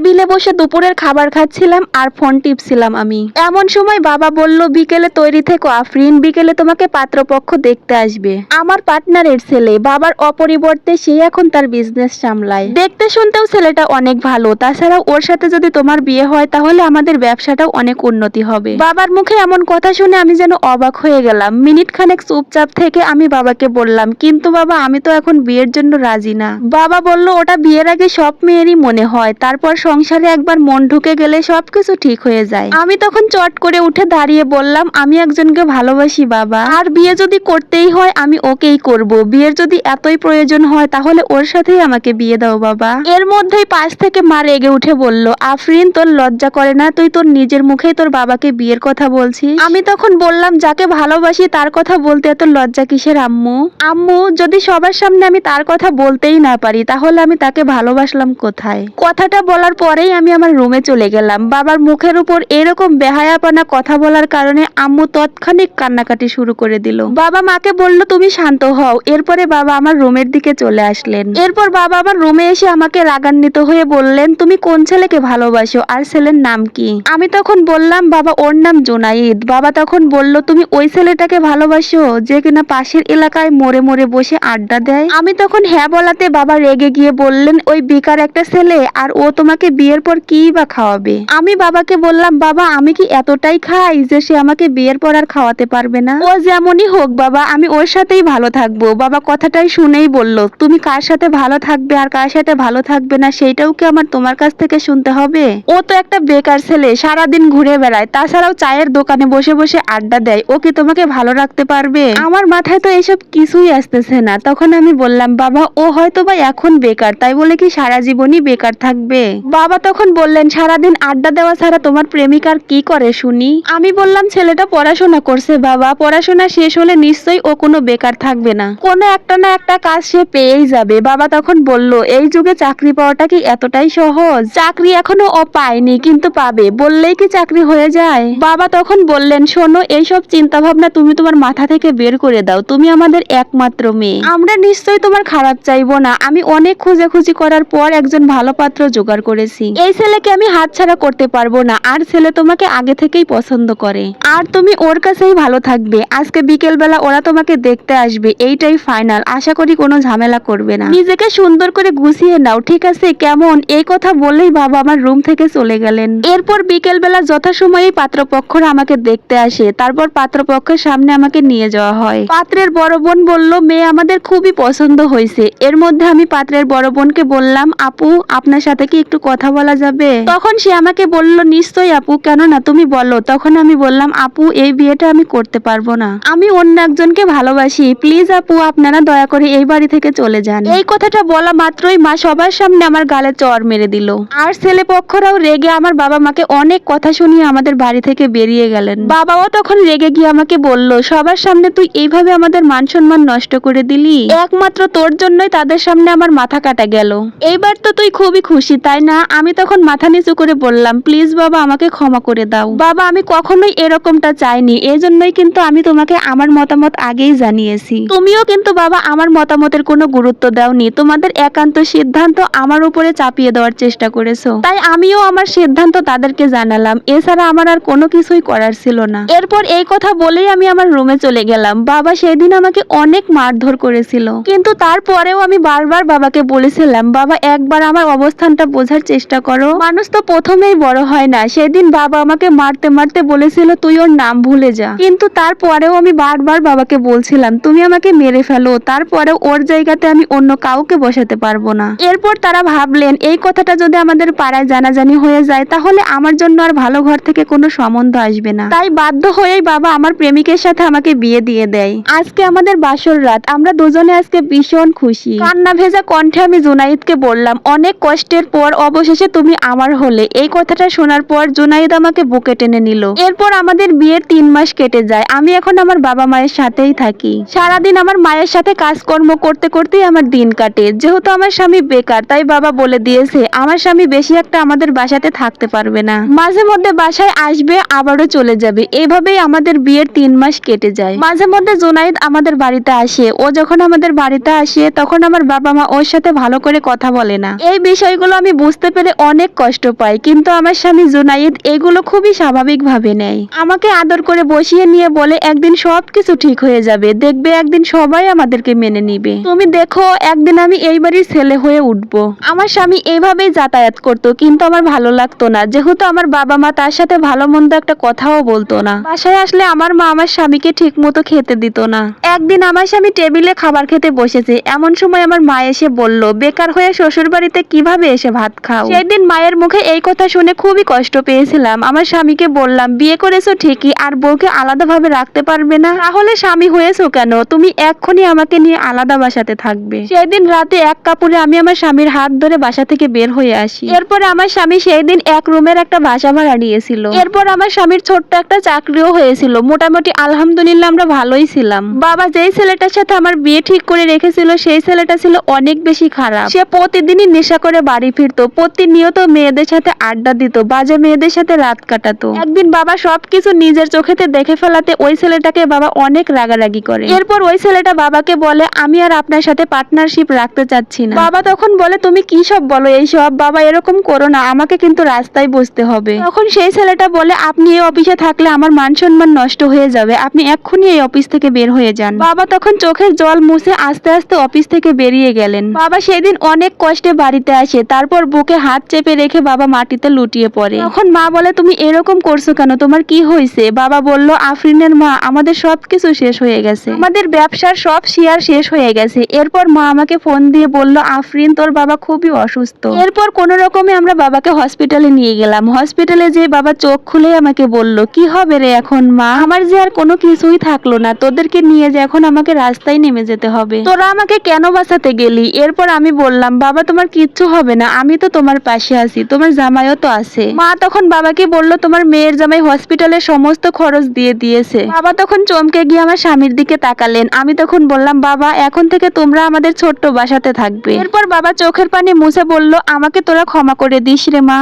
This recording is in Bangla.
টেবিলে বসে দুপুরের খাবার খাচ্ছিলাম আর ফোন টিপছিলাম আমি। এমন সময় বাবা বলল, বিকেলে তৈরি থেকো আফরিন, বিকেলে তোমাকে পাত্রপক্ষ দেখতে আসবে। আমার পার্টনারের ছেলে, বাবার অপরিবর্তে সে এখন তার বিজনেস সামলায়। দেখতে শুনতেও ছেলেটা অনেক ভালো তাছাড়া ওর সাথে যদি তোমার বিয়ে হয়, তাহলে আমাদের ব্যবসাটাও অনেক উন্নতি হবে। বাবার মুখে এমন কথা শুনে আমি যেন অবাক হয়ে গেলাম। মিনিট খানেক চুপচাপ থেকে আমি বাবাকে বললাম, কিন্তু বাবা, আমি তো এখন বিয়ের জন্য রাজি না। বাবা বলল, ওটা বিয়ের আগে সব মেয়েরই মনে হয়, তারপর সংসারে একবার মন ঢুকে গেলে সবকিছু ঠিক হয়ে যায়। আমি তখন চট করে উঠে দাঁড়িয়ে বললাম, আমি একজনকে ভালোবাসি বাবা। আর বিয়ে যদি করতেই হয়, আমি ওকেই করব। বিয়ের যদি এতই প্রয়োজন হয়, তাহলে ওর সাথেই আমাকে বিয়ে দাও বাবা। এর মধ্যেই পাশ থেকে মা রেগে উঠে বলল, আফরিন, তোর লজ্জা করে না? তুই তোর নিজের মুখেই তোর বাবাকে বিয়ের কথা বলছিস? আমি তখন বললাম, যাকে ভালোবাসি তার কথা বলতে এত লজ্জা কিসের আম্মু? আম্মু, যদি সবার সামনে আমি তার কথা বলতেই না পারি, তাহলে আমি তাকে ভালোবাসলাম কোথায়? কথাটা বলার পরেই আমি আমার রুমে চলে গেলাম। বাবার মুখের উপর এরকম বেহায়াপনা কথা বলার কারণে আম্মু তৎক্ষণিক কান্নাকাটি শুরু করে দিল। বাবা মাকে বলল, তুমি শান্ত হও। এরপরে বাবা আমার রুমের দিকে চলে আসলেন। এরপর বাবা আমার রুমে এসে আমাকে রাগান্বিত হয়ে বললেন, তুমি কোন ছেলেকে ভালোবাসো আর ছেলের নাম কি? আমি তখন বললাম, বাবা, ওর নাম জোনাইদ। বাবা তখন বলল, তুমি ওই ছেলেটাকে ভালোবাসো যে কিনা পাশের এলাকায় মোড়ে মোড়ে বসে আড্ডা দেয়? আমি তখন হ্যাঁ বলাতে বাবা রেগে গিয়ে বললেন, ওই বেকার একটা ছেলে আর ও তোমাকে বিয়ের পর কি বা খাওয়াবে? আমি বাবাকে বললাম, বাবা, আমি কি এতটাই খাই যে সে আমাকে বিয়ের পর আর খাওয়াতে পারবে না? ও যেমনই হোক, বাবা, আমি ওর সাথেই ভালো থাকব। বাবা কথাটাই শুনেই বলল, তুমি কার সাথে ভালো থাকবে আর কার সাথে ভালো থাকবে না, সেইটাও কি আমার তোমার কাছ থেকে শুনতে হবে? ও তো একটা বেকার ছেলে, সারাদিন ঘুরে বেড়ায়, তাছাড়াও চায়ের দোকানে বসে বসে আড্ডা দেয়, ও কি তোমাকে ভালো রাখতে পারবে? আমার মাথায় তো এসব কিছুই আসতেছে না। তখন আমি বললাম, বাবা, ও হয়তো বা এখন বেকার, তাই বলে কি সারা জীবনই বেকার থাকবে? বাবা তখন বললেন, সারাদিন আড্ডা দেওয়া ছাড়া তোমার প্রেমিকার কি করে শুনি? আমি বললাম, ছেলেটা পড়াশোনা করছে বাবা, পড়াশোনা শেষ হলে নিশ্চয়ই ও কোনো বেকার থাকবে না। কোনো একটা না একটা কাজ সে পেয়েই যাবে। বাবা তখন বলল, এই যুগে চাকরি পাওয়াটা কি এতটাই সহজ? চাকরি এখনও ও পায়নি, কিন্তু পাবে, বললেই কি চাকরি হয়ে যায়? বাবা তখন বললেন, শোনো, এইসব চিন্তা ভাবনা তুমি তোমার মাথা থেকে বের করে দাও, তুমি আমাদের একমাত্র মেয়ে। আমরা নিশ্চয়ই তোমার খারাপ চাইব না, আমি অনেক খোঁজাখুঁজি করার পর একজন ভালো পাত্র জোগাড় করেছি। এই ছেলেকে আমি হাতছাড়া করতে পারব না। আর ছেলে তোমাকে আগে থেকেই পছন্দ করে। আর তুমি ওর কাছেই ভালো থাকবে। আজকে বিকেল বেলা ওরা তোমাকে দেখতে আসবে। এইটাই ফাইনাল। আশা করি কোনো ঝামেলা করবে না। নিজেকে সুন্দর করে গুছিয়ে নাও, ঠিক আছে? কেমন? এই কথা বললেই বাবা আমার রুম থেকে চলে গেলেন। এরপর বিকেল বেলা যথাসময়ে পাত্রপক্ষরা আমাকে দেখতে আসে। তারপর পাত্রপক্ষের সামনে আমাকে নিয়ে যাওয়া হয়। পাত্রের বড় বোন বলল, মেয়ে আমাদের খুবই পছন্দ হয়েছে। এর মধ্যে আমি পাত্রের বড় বোনকে বললাম, আপু, আপনার সাথে কি একটু কথা বলা যাবে? তখন সে আমাকে বলল, নিশ্চয়ই আপু কেন না তুমি বলো। তখন আমি বললাম, আপু, এই বিয়েটা আমি করতে পারব না। আমি অন্য একজনকে ভালোবাসি। প্লিজ আপু, আপনারা দয়া করে এই বাড়ি থেকে চলে যান। এই কথাটা বলা মাত্রই মা সবার সামনে আমার গালে চর মেরে দিল। আর ছেলে পক্ষরাও রেগে আমার বাবা মাকে অনেক কথা শুনিয়ে আমাদের বাড়ি থেকে বেরিয়ে গেলেন। বাবাও তখন রেগে গিয়ে আমাকে বলল, সবার সামনে তুই এইভাবে আমাদের মান সম্মান নষ্ট করে দিলি? একমাত্র তোর জন্যই তাদের সামনে আমার মাথা কাটা গেল। এইবার তো তুই খুবই খুশি, তাই না? আমি তখন মাথা নিচু করে বললাম, প্লিজ বাবা, আমাকে ক্ষমা করে দাও। বাবা, আমি কখনোই এরকমটা চাইনি এই জন্যই কিন্তু আমি তোমাকে আমার মতামত আগেই জানিয়েছি। তুমিও কিন্তু বাবা আমার মতামতের কোনো গুরুত্ব দাওনি, তোমাদের একান্ত সিদ্ধান্ত আমার উপরে চাপিয়ে দেওয়ার চেষ্টা করেছ। তাই আমিও আমার সিদ্ধান্ত তাদেরকে জানালাম, এছাড়া আমার আর কোনো কিছুই করার ছিল না। এরপর এই কথা বলেই আমি আমার রুমে চলে গেলাম। বাবা সেদিন আমাকে অনেক মারধর করেছিল, কিন্তু তারপরেও আমি বারবার বাবাকে বলেছিলাম, বাবা, একবার আমার অবস্থানটা বোঝার চেষ্টা করো। মানুষ তো প্রথমেই বড় হয় না। সেদিন বাবা আমাকে মারতে মারতে বলেছিল, তুই ওর নাম ভুলে যা। কিন্তু তারপরেও আমি বারবার বাবাকে বলছিলাম, তুমি আমাকে মেরে ফেলো। তারপরেও ওর জায়গাতে আমি অন্য কাউকে বসাতে পারব না। এরপর তারা ভাবলেন, এই কথাটা যদি আমাদের পাড়ায় জানাজানি হয়ে যায়, তাহলে আমার জন্য আর ভালো ঘর থেকে কোনো সম্বন্ধ আসবে না। তাই বাধ্য হয়েই বাবা আমার প্রেমিকের সাথে আমাকে বিয়ে দিয়ে দেয়। আজকে আমাদের বাসর রাত। আমরা দুজনে আজকে ভীষণ খুশি। কান্না ভেজা কণ্ঠে আমি জুনাইদকে বললাম, অনেক কষ্টের পর অবশেষে তুমি আমার হলে। এই কথাটা শোনার পর জুনাইদ আমাকে বুকে টেনে নিল। এরপর আমাদের বিয়ের তিন মাস কেটে যায়। আমি এখন আমার বাবা মায়ের সাথেই থাকি। সারাদিন আমার মায়ের সাথে কাজকর্ম করতে করতেই আমার দিন কাটে। যেহেতু আমার স্বামী বেকার, তাই বাবা বলে দিয়েছে, আমার স্বামী বেশি একটা আমাদের বাসাতে থাকতে পারবে না। মাঝে মধ্যে বাসায় আসবে, আবারও চলে যাবে। এইভাবেই আমাদের বিয়ের তিন মাস কেটে যায়। মাঝে মধ্যে জোনাইদ আমাদের বাড়িতে আসে। ও যখন আমাদের বাড়িতে আসে, তখন আমার বাবা মা ওর সাথে ভালো করে কথা বলে না। এই বিষয়গুলো আমি বুঝতে বলতে পেরে অনেক কষ্ট পাই, কিন্তু আমার স্বামী জুনাইদ এগুলো খুবই স্বাভাবিকভাবে নেয়। আমাকে আদর করে বসিয়ে নিয়ে বলে, একদিন সবকিছু ঠিক হয়ে যাবে, দেখবে একদিন সবাই আমাদেরকে মেনে নিবে। তুমি দেখো, একদিন আমি এই বাড়ির ছেলে হয়ে উঠবো। আমার স্বামী এইভাবেই যাতায়াত করতো, কিন্তু আমার ভালো লাগতো না। যেহেতু আমার বাবা মা তার সাথে ভালো মন্দ একটা কথাও বলতো না। বাসায় আসলে আমার মা আমার স্বামীকে ঠিক মতো খেতে দিত না। একদিন আমার স্বামী টেবিলে খাবার খেতে বসেছে। এমন সময় আমার মা এসে বলল, বেকার হয়ে শ্বশুর বাড়িতে কীভাবে এসে ভাত খাও সেদিন মায়ের মুখে এই কথা শুনে খুবই কষ্ট পেয়েছিলাম। আমার স্বামীকে বললাম, বিয়ে করেছ ঠিকই, আর বউকে আলাদাভাবে রাখতে পারবে না। তাহলে স্বামী হয়েছো কেন? তুমি এক্ষুনি আমাকে নিয়ে আলাদা বাসাতে থাকবে। সেদিন রাতে এক কাপড়ে আমি আমার স্বামীর হাত ধরে বাসা থেকে বের হয়ে আসি। এরপর আমার স্বামী সেই দিন এক রুমের একটা বাসা ভাড়া নিয়েছিল। এরপর আমার স্বামীর ছোট্ট একটা চাকরিও হয়েছিল। মোটামুটি আলহামদুলিল্লাহ আমরা ভালোই ছিলাম। বাবা যেই ছেলেটার সাথে আমার বিয়ে ঠিক করে রেখেছিল, সেই ছেলেটা ছিল অনেক বেশি খারাপ। সে প্রতিদিনই নেশা করে বাড়ি ফিরতো। প্রতিনিয়ত মেয়েদের সাথে আড্ডা দিত, বাজে মেয়েদের সাথে রাত কাটাতো। একদিন বাবা সবকিছু নিজের চোখেতে দেখে ফেলাতে ওই ছেলেটাকে বাবা অনেক রাগারাগি করে। এরপর ওই ছেলেটা বাবাকে বলে, আমি আর আপনার সাথে পার্টনারশিপ রাখতে চাচ্ছি না। বাবা তখন বলে, তুমি কি সব বলো এইসব? বাবা এরকম করো না, আমাকে কিন্তু রাস্তায় বসতে হবে। তখন সেই ছেলেটা বলে, আপনি এই অফিসে থাকলে আমার মান সম্মান নষ্ট হয়ে যাবে। আপনি এক্ষুনি এই অফিস থেকে বের হয়ে যান। বাবা তখন চোখের জল মুছে আস্তে আস্তে অফিস থেকে বেরিয়ে গেলেন। বাবা সেদিন অনেক কষ্টে বাড়িতে আসে, তারপর বুকে হাত চেপে রেখে বাবা মাটিতে লুটিয়ে পড়ে। তখন মা বলে, তুমি এরকম করছ কেন? তোমার কি হয়েছে? বাবা বলল, আফরিনের মা, আমাদের সবকিছু শেষ হয়ে গেছে। আমাদের ব্যবসার সব শেয়ার শেষ হয়ে গেছে। এরপর মা আমাকে ফোন দিয়ে বলল, আফরিন, তোর বাবা খুবই অসুস্থ। এরপর কোন রকমে আমরা বাবাকে হসপিটালে নিয়ে গেলাম। হসপিটালে যে বাবা চোখ খুলে আমাকে বলল, কি হবে রে এখন, মা? আমার যে আর কোনো কিছুই থাকল না। তোদেরকে নিয়ে যে এখন আমাকে রাস্তায় নেমে যেতে হবে। তোরা আমাকে কেন বাঁচাতে গেলি? এরপর আমি বললাম, বাবা, তোমার কিচ্ছু হবে না। আমি তো তোমার পাশে আছি, তোমার জামাইও তো আছে। মা তখন বাবাকে বলল, তোমার মেয়ের জামাই হসপিটালে সমস্ত খরচ দিয়ে দিয়েছে। বাবা তখন চমকে গিয়ে আমার স্বামীর দিকে তাকালেন। আমি তখন বললাম, বাবা, এখন থেকে তোমরা আমাদের ছোট্ট বাসাতে থাকবে। এরপর বাবা চোখের পানি মুছে বলল, আমাকে তোরা ক্ষমা করে দিস রে মা।